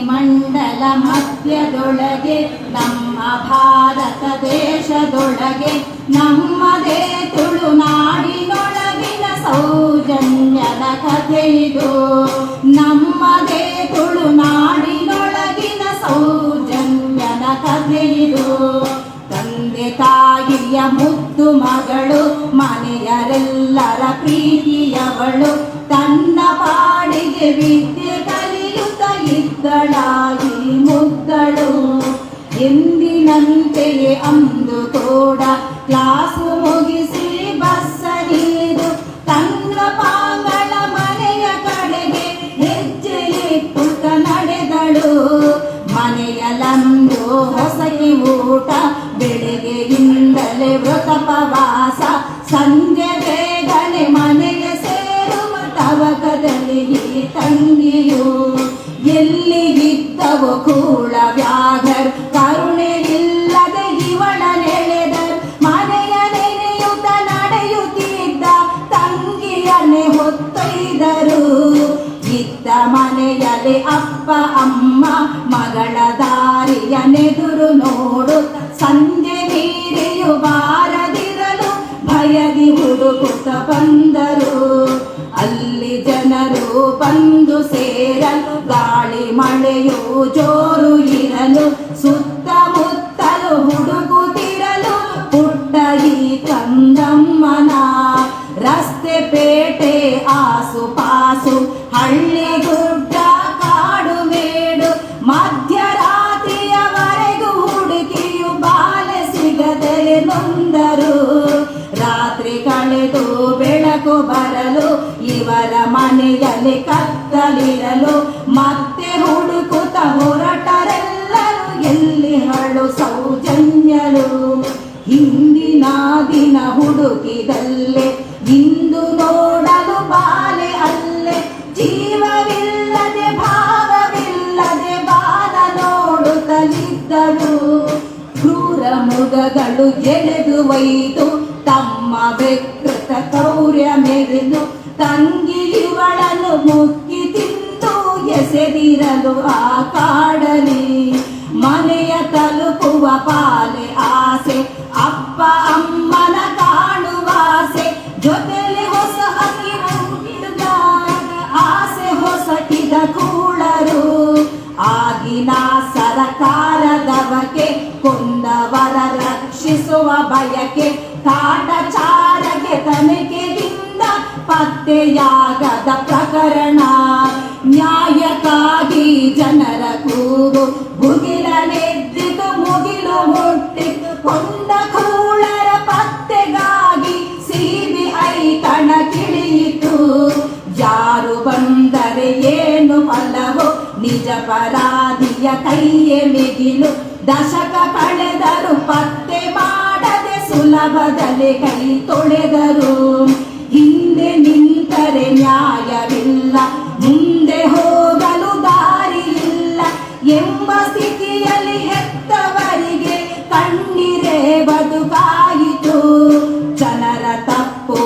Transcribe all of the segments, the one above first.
ಮಂಡಲ ಮಧ್ಯದೊಳಗೆ ನಮ್ಮ ಭಾರತ ದೇಶದೊಳಗೆ ನಮ್ಮದೇ ತುಳುನಾಡಿನೊಳಗಿನ ಸೌಜನ್ಯದ ಕಥೆ ಇದು ನಮ್ಮದೇ ಅಂದು ಕೂಡ ಕ್ಲಾಸ್ ಮುಗಿಸಿ ಬಸ್ಸ ನೀರು ತನ್ನ ಪಾಂಗಳ ಮನೆಯ ಕಡೆಗೆ ಹೆಜ್ಜೆ ಇಟ್ಟುತ್ತ ನಡೆದಳು. ಮನೆಯಲ್ಲಂದು ಹೊಸಗೆ ಊಟ, ಬೆಳಗ್ಗೆಯಿಂದಲೇ ವ್ರತಪವಾಸ ಸಂಜೆ ಬೇಗನೆ ಮನೆಗೆ ಸೇರುವ ತವಕದಲ್ಲಿ ಈ ತಂಗಿಯು ಎಲ್ಲಿ ಇದ್ದವು ಕೂಳ ವ್ಯಾಘರ್ ಮನೆಯಲ್ಲಿ ಅಪ್ಪ, ಅಮ್ಮ ಮಗಳ ದಾರಿಯ ನೆದುರು ನೋಡು. ಸಂಜೆ ನೀರೆಯು ಬಾರದಿರಲು ಭಯದಿ ಹುಡುಕುತ್ತ ಬಂದರು. ಅಲ್ಲಿ ಜನರು ಬಂದು ಸೇರಲು, ಗಾಳಿ ಮಳೆಯು ಜೋರು ಇರಲು, ಸುತ್ತಮುತ್ತಲು ಹುಡುಕುತ್ತಿರಲು ಪುಟ್ಟ ಈ ಕಂದಮ್ಮನ ರಸ್ತೆ ಪೇಟೆ ಆಸುಪಾಸು ಹಳ್ಳಿ ಗುಡ್ಡ ಕಾಡು ಮೇಡು, ಮಧ್ಯರಾತ್ರಿಯವರೆಗೂ ಹುಡುಕಿಯು ಬಾಲೆ ಸಿಗದೆ ನೊಂದರು. ರಾತ್ರಿ ಕಳೆದು ಬೆಳಕು ಬರಲು, ಇವರ ಮನೆಯಲ್ಲಿ ಕತ್ತಲಿರಲು, ಮತ್ತೆ ಹುಡುಕುತ್ತ ಹೊರಟರೆಲ್ಲರೂ ಎಲ್ಲಿ ಹಳು ಸೌಜನ್ಯರು ಹಿಂದಿನ ದಿನ ಹುಡುಕಿದಲ್ಲೇ ಇಂದು ನೋಡಲು ನೋಡುತ್ತಲಿದ್ದರು ಕ್ರೂರ ಮೃಗಗಳು ಎಳೆದು ಒಯ್ದು ತಮ್ಮ ವಿಕೃತ ಕೌರ್ಯ ಮೆರೆದು ತಂಗಿ ಇವಳನ್ನು ಮುಕ್ಕಿ ತಿಂದು ಎಸೆದಿರಲು ಆ ಕಾಡಲಿ ಮನೆಯ ತಲುಪುವ ಪಾಲೆ ಆಸೆ ಅಪ್ಪ ಅಮ್ಮನ ರಕ್ಷಿಸುವ ಬಯಕೆ ಕಾಟಚಾರಗೆ ತನಿಖೆಯಿಂದ ಪತ್ತೆಯಾಗದ ಪ್ರಕರಣ. ನ್ಯಾಯಕ್ಕಾಗಿ ಜನರ ಕೂಗು ಭುಗಿಲನೆದ್ದಿತು ಮುಗಿಲು ಮುಟ್ಟಿತು ಕೊಂದ ಕೂಳರ ಪತ್ತೆಗಾಗಿ ಸಿಬಿಐ ಕಣಕಿಳಿಯಿತು ಯಾರು ಬಂದರೆ ಏನು ಫಲವು ನಿಜ ಪರಾಧಿಯ ಕೈಯೇ ಮಿಗಿಲು ದಶಕ ಮಾಡದೆ ಸುಲಭದಲ್ಲಿ ಕೈ ತೊಳೆದರು. ಹಿಂದೆ ನಿಂತರೆ ನ್ಯಾಯವಿಲ್ಲ, ಮುಂದೆ ಹೋಗಲು ದಾರಿ ಇಲ್ಲ ಎಂಬ ಸ್ಥಿತಿಯಲ್ಲಿ ಹೆತ್ತವರಿಗೆ ಕಣ್ಣೀರೇ ಬದುಕಾಯಿತು. ಜನರ ತಪ್ಪು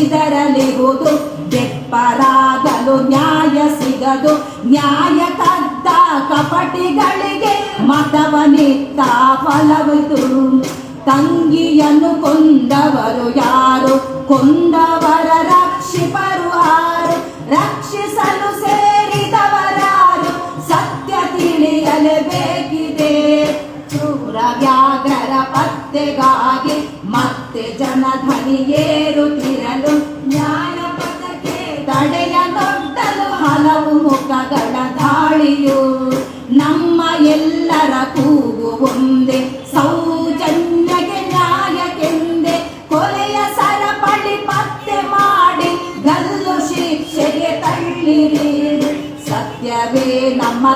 ಇದರಲ್ಲಿ ಹೋದು, ಬೆಪ್ಪರಾಗಲು ನ್ಯಾಯ ಸಿಗದು, ನ್ಯಾಯ ಕದ್ದ ಕಪಟಿಗಳಿಗೆ ಮತವನಿತ್ತ ಫಲವಿದು. ತಂಗಿಯನ್ನು ಕೊಂದವರು ಯಾರು? ಕೊಂದವರ ರಕ್ಷಿಪರು ಆರು? ರಕ್ಷಿಸಲು ಸೇರಿದವರಾರು? ಸತ್ಯ ತಿಳಿಯಲೇಬೇಕಿದೆ ಚೂರ ವ್ಯಾಘ್ರರ ಪತ್ತೆಗಾಗಿ ಮತ್ತೆ ಜನ ಏರುತ್ತಿರಲು ನ್ಯಾಯ ಪದಕ್ಕೆ ತಡೆಯ ದೊಡ್ಡಲು ಹಲವು ಮುಖಗಳ ದಾಳಿಯು ನಮ್ಮ ಎಲ್ಲರ ಕೂಗು ಒಂದೇ ನಮ್ಮ